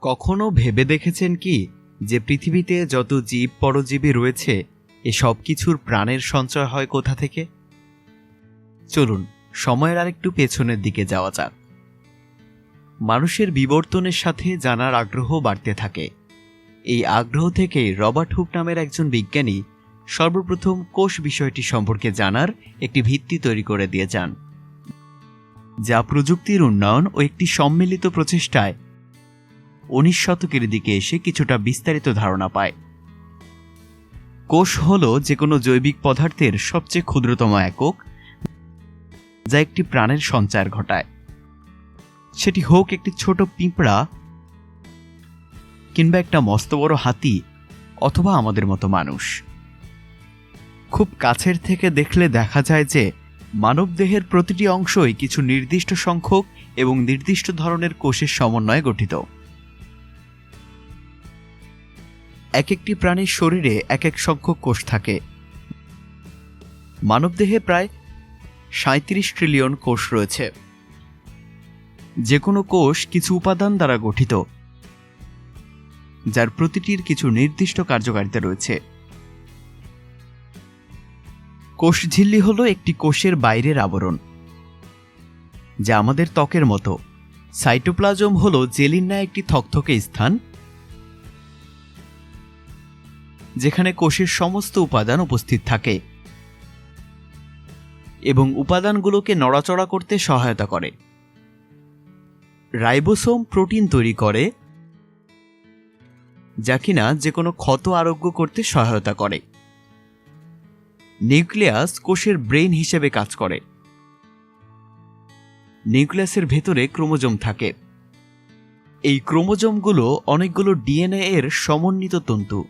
কখনো ভেবে দেখেছেন কি যে পৃথিবীতে যত জীব পরজীবী রয়েছে, এ সব কিছুর প্রাণের সঞ্চয় হয় কোথা থেকে? চলুন, সময়ের আরেকটু পেছনের দিকে যাওয়া যাক। মানুষের বিবর্তনের সাথে জানার আগ্রহ বাড়তে থাকে। এই আগ্রহ থেকে রবার্ট হুক নামের একজন বিজ্ঞানী সর্বপ্রথম কোষ বিষয়টি সম্পর্কে জানার একটি ভিত্তি তৈরি করে দিয়ে যান। যা প্রযুক্তির উন্নয়ন ও একটি সম্মিলিত প্রচেষ্টায় উনিশ শতকের দিকে এসে কিছুটা বিস্তারিত ধারণা পায়। কোষ হল যে কোনো জৈবিক পদার্থের সবচেয়ে ক্ষুদ্রতম একক, যা একটি প্রাণের সঞ্চার ঘটায়। সেটি হোক একটি ছোট পিঁপড়া কিংবা একটা মস্ত বড় হাতি অথবা আমাদের মতো মানুষ। খুব কাছের থেকে দেখলে দেখা যায় যে মানবদেহের প্রতিটি অংশই কিছু নির্দিষ্ট সংখ্যক এবং নির্দিষ্ট ধরনের কোষের সমন্বয়ে গঠিত। এক একটি প্রাণীর শরীরে এক এক সংখ্যক কোষ থাকে। মানবদেহে প্রায় সাঁত্রিশ ট্রিলিয়ন কোষ রয়েছে। যে কোনো কোষ কিছু উপাদান দ্বারা গঠিত, যার প্রতিটির কিছু নির্দিষ্ট কার্যকারিতা রয়েছে। কোষঝিল্লি হলো একটি কোষের বাইরের আবরণ, যা আমাদের ত্বকের মতো। সাইটোপ্লাজম হলো জেলির ন্যায় একটি থকথকে স্থান যেখানে কোষের সমস্ত উপাদান উপস্থিত থাকে এবং উপাদানগুলোকে নড়াচড়া করতে সহায়তা করে। রাইবোসোম প্রোটিন তৈরি করে, যা কিনা যে কোনো ক্ষত আরোগ্য করতে সহায়তা করে। নিউক্লিয়াস কোষের ব্রেন হিসেবে কাজ করে। নিউক্লিয়াসের ভেতরে ক্রোমোজোম থাকে। এই ক্রোমোজোমগুলো অনেকগুলো ডিএনএ এর সমন্বিত তন্তু।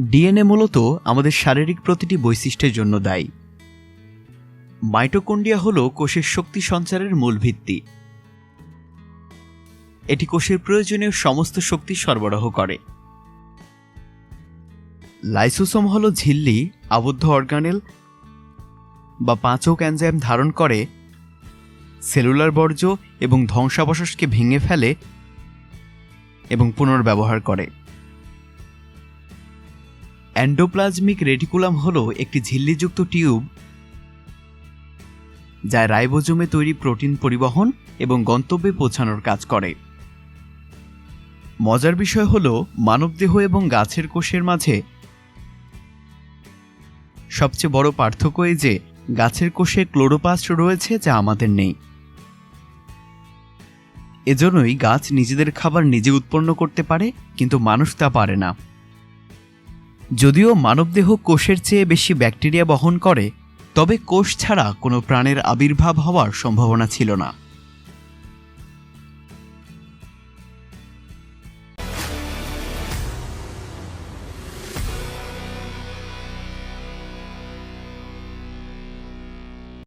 ডিএনএ মূলত আমাদের শারীরিক প্রতিটি বৈশিষ্ট্যের জন্য দায়ী। মাইটোকন্ডিয়া হল কোষের শক্তি সঞ্চারের মূল ভিত্তি। এটি কোষের প্রয়োজনীয় সমস্ত শক্তি সরবরাহ করে। লাইসোসোম হল ঝিল্লি, আবদ্ধ অর্গানেল বা পাঁচক এনজাইম ধারণ করে, সেলুলার বর্জ্য এবং ধ্বংসাবশেষকে ভেঙে ফেলে এবং পুনর্ব্যবহার করে। অ্যান্ডোপ্লাজমিক রেটিকুলাম হল একটি ঝিল্লিযুক্ত টিউব যা রাইবোজোমে তৈরি প্রোটিন পরিবহন এবং গন্তব্যে পৌঁছানোর কাজ করে। মজার বিষয় হল মানবদেহ এবং গাছের কোষের মাঝে সবচেয়ে বড় পার্থক্য এই যে গাছের কোষে ক্লোরোপাস্ট রয়েছে যা আমাদের নেই। এজন্যই গাছ নিজেদের খাবার নিজে উৎপন্ন করতে পারে, কিন্তু মানুষ তা পারে না। যদিও মানবদেহ কোষের চেয়ে বেশি ব্যাকটেরিয়া বহন করে, তবে কোষ ছাড়া কোনো প্রাণের আবির্ভাব হওয়ার সম্ভাবনা ছিল না।